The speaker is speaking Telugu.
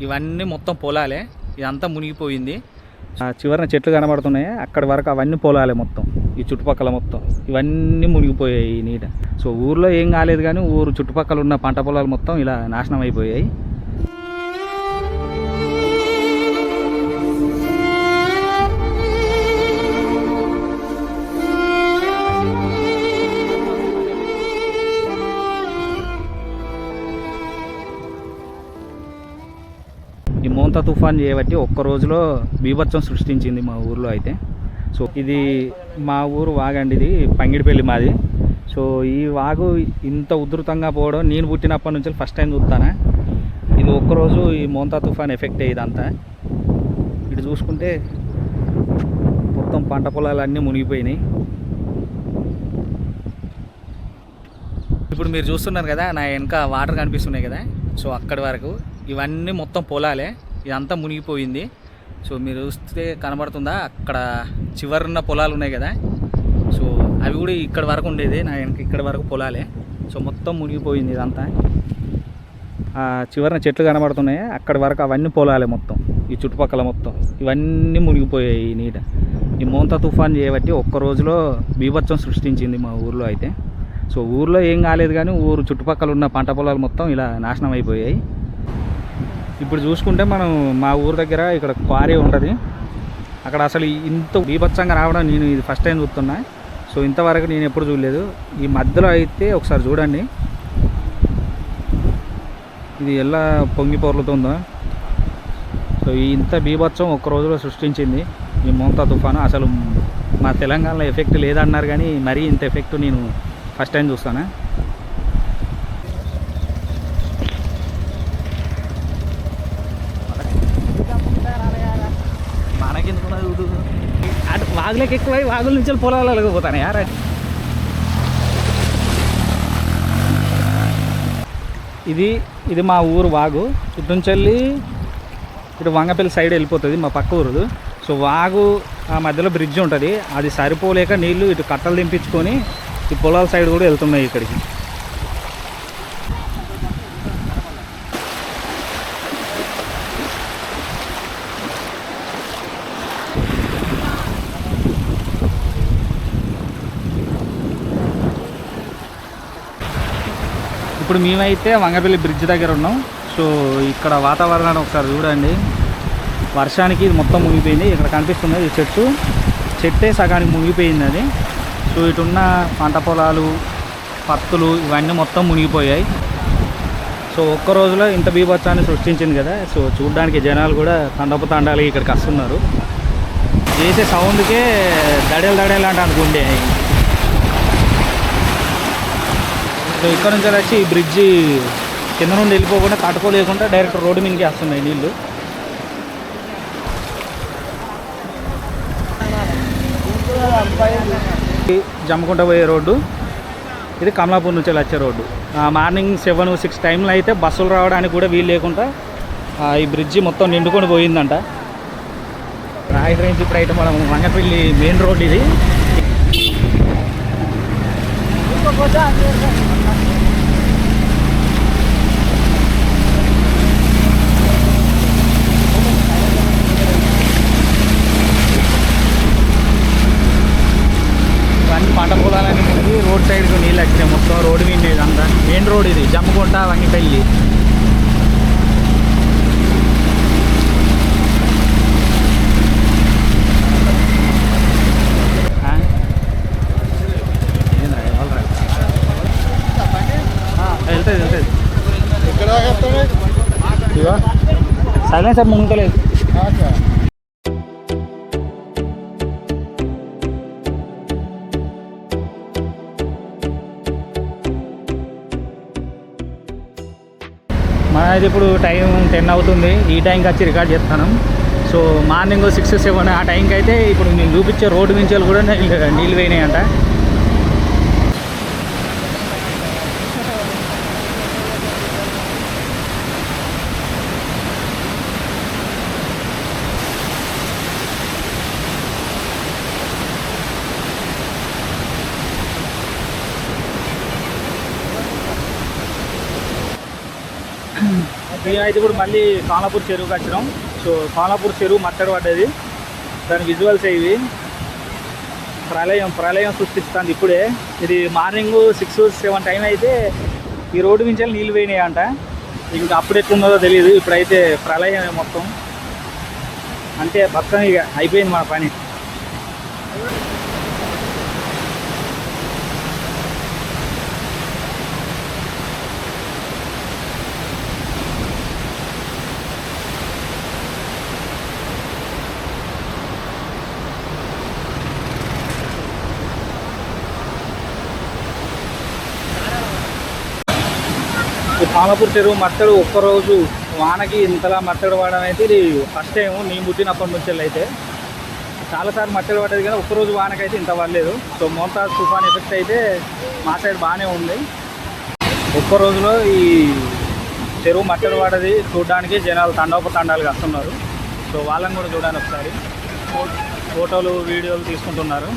ఇవన్నీ మొత్తం పొలాలే. ఇదంతా మునిగిపోయింది. ఆ చివరన చెట్లు కనబడుతున్నాయి. అక్కడి వరకు అవన్నీ పొలాలే మొత్తం. ఈ చుట్టుపక్కల మొత్తం. ఇవన్నీ మునిగిపోయాయి నీట సో ఊర్లో ఏం కాలేదు కానీ ఊరు చుట్టుపక్కల ఉన్న పంట పొలాలు మొత్తం ఇలా నాశనం అయిపోయాయి. మోంతా తుఫాన్ చేయబట్టి ఒక్క రోజులో బీభత్సం సృష్టించింది మా ఊర్లో అయితే. సో ఇది మా ఊరు వాగండి ఇది పంగిడిపల్లి మాది. సో ఈ వాగు ఇంత ఉధృతంగా పోవడం నేను పుట్టినప్పటి నుంచి ఫస్ట్ టైం చూస్తానా. ఇది ఒక్కరోజు ఈ మోంతా తుఫాన్ ఎఫెక్ట్ ఇదంతా ఇటు చూసుకుంటే మొత్తం పంట పొలాలన్నీ మునిగిపోయినాయి. ఇప్పుడు మీరు చూస్తున్నారు కదా నా వెనక వాటర్ కనిపిస్తున్నాయి కదా. సో అక్కడి వరకు ఇవన్నీ మొత్తం పొలాలే. ఇదంతా మునిగిపోయింది. సో మీరు చూస్తే కనబడుతుందా? అక్కడ చివరున్న పొలాలు ఉన్నాయి కదా. సో అవి కూడా ఇక్కడ వరకు ఉండేది. నా వెనక ఇక్కడ వరకు పొలాలే. సో మొత్తం మునిగిపోయింది ఇదంతా. ఆ చివరన చెట్లు కనబడుతున్నాయి. అక్కడి వరకు అవన్నీ పొలాలే మొత్తం. ఈ చుట్టుపక్కల మొత్తం. ఇవన్నీ మునిగిపోయాయి నీట ఈ మోంతా తుఫాన్ చేయబట్టి ఒక్క రోజులో బీభత్సం సృష్టించింది మా ఊర్లో అయితే. సో ఊర్లో ఏం కాలేదు కానీ ఊరు చుట్టుపక్కల ఉన్న పంట పొలాలు మొత్తం ఇలా నాశనం అయిపోయాయి. ఇప్పుడు చూసుకుంటే మనం మా ఊరు దగ్గర ఇక్కడ క్వారీ ఉంటుంది. అక్కడ అసలు ఇంత బీభత్సంగా రావడం నేను ఇది ఫస్ట్ టైం చూస్తున్నా. సో ఇంతవరకు నేను ఎప్పుడు చూడలేదు. ఈ మధ్యలో అయితే ఒకసారి చూడండి. ఇది ఎలా పొంగి పొరులుతుందో. సో ఈ ఇంత బీభత్సం ఒక్క రోజులో సృష్టించింది ఈ మోంతా తుఫాను. అసలు మా తెలంగాణలో ఎఫెక్ట్ లేదన్నారు కానీ మరీ ఇంత ఎఫెక్ట్ నేను ఫస్ట్ టైం చూస్తాను. అటు వాగులోకి ఎక్కువై వాగుల నుంచి పొలాలకు పోతాను యారా ఇది ఇది మా ఊరు వాగు. ఇటు నుంచి వెళ్ళి ఇటు వంగపల్లి సైడ్ వెళ్ళిపోతుంది మా పక్క ఊరు సో వాగు ఆ మధ్యలో బ్రిడ్జ్ ఉంటుంది. అది సరిపోలేక నీళ్ళు ఇటు కట్టలు దింపించుకొని ఈ పొలాల సైడ్ కూడా వెళ్తున్నాయి ఇక్కడికి. ఇప్పుడు మేమైతే వంగపల్లి బ్రిడ్జ్ దగ్గర ఉన్నాం. సో ఇక్కడ వాతావరణాన్ని ఒకసారి చూడండి. వర్షానికి ఇది మొత్తం మునిగిపోయింది. ఇక్కడ కనిపిస్తుంది ఈ చెట్టు. చెట్టే సగానికి మునిగిపోయింది అది. సో ఇటున్న పంట పొలాలు పత్తులు ఇవన్నీ మొత్తం మునిగిపోయాయి. సో ఒక్క రోజులో ఇంత బీభత్సాన్ని సృష్టించింది కదా. సో చూడడానికి జనాలు కూడా తండపు తండాలి ఇక్కడికి వస్తున్నారు. చేసే సౌండ్కే దడేలు దడేలు అంటే అనుకుండే సో ఇక్కడ నుంచి వచ్చి ఈ బ్రిడ్జి కింద నుండి వెళ్ళిపోకుండా తట్టుకోలేకుండా డైరెక్ట్ రోడ్డు మీదకి వస్తున్నాయి నీళ్ళు జమ్మకుంట పోయే రోడ్డు ఇది కమలాపూర్ నుంచి వచ్చే రోడ్డు. మార్నింగ్ సెవెన్ సిక్స్ టైంలో అయితే బస్సులు రావడానికి కూడా వీలు లేకుండా ఈ బ్రిడ్జి మొత్తం నిండుకొని పోయిందంట. రాయి రేంజ్ ఇప్పుడు అయితే మనం వంగపల్లి మెయిన్ రోడ్ ఇది ఇవన్నీ పంట పొలాలన్నీ మునిగి రోడ్ సైడ్ నీళ్ళు వచ్చినాయి. మొత్తం రోడ్డు మీద ఇదంతా మెయిన్ రోడ్ ఇది. జమ్మకుంట వంగిపల్లి. ఇగో సైలెన్సర్ ముంగలేదు మనది ఇప్పుడు టైం టెన్ అవుతుంది. ఈ టైంకి వచ్చి రికార్డ్ చేస్తాను. సో మార్నింగ్ సిక్స్ సెవెన్ ఆ టైంకి అయితే ఇప్పుడు నేను చూపించే రోడ్డు నుంచి కూడా నీళ్ళు నీళ్ళు పోయినాయంట. మేమైతే ఇప్పుడు మళ్ళీ కాలాపూర్ చెరువుకి వచ్చినాం. సో కాలాపూర్ చెరువు మచ్చడి పడ్డది. దాని విజువల్స్ ఇవి? ప్రళయం ప్రళయం సృష్టిస్తుంది ఇప్పుడే. ఇది మార్నింగ్ సిక్స్ సెవెన్ టైం అయితే ఈ రోడ్డు నుంచి నీళ్ళు పోయినాయి అంట ఇంకా అప్పుడు ఎట్లున్నదో తెలియదు. ఇప్పుడైతే ప్రళయం మొత్తం. అంటే మొత్తం ఇక అయిపోయింది మన పని. ఈ పాలపూర్ చెరువు మత్తడు ఒక్కరోజు వానకి ఇంతలా మట్టడు వాడడం అయితే ఇది ఫస్ట్ టైం నేను పుట్టినప్పటి నుంచి అయితే. చాలాసార్లు మట్టడు పడ్డది కానీ ఒక్కరోజు వానకైతే ఇంత పడలేదు. సో మోతాజ్ తుఫాన్ ఎఫెక్ట్ అయితే మా సైడ్ బాగానే ఉంది. ఒక్క రోజులో ఈ చెరువు మట్టడు పడది చూడడానికి జనాలు తండోప తండాలుగా వస్తున్నారు సో వాళ్ళని కూడా చూడాలి ఒకసారి. ఫోటోలు వీడియోలు తీసుకుంటున్నారు.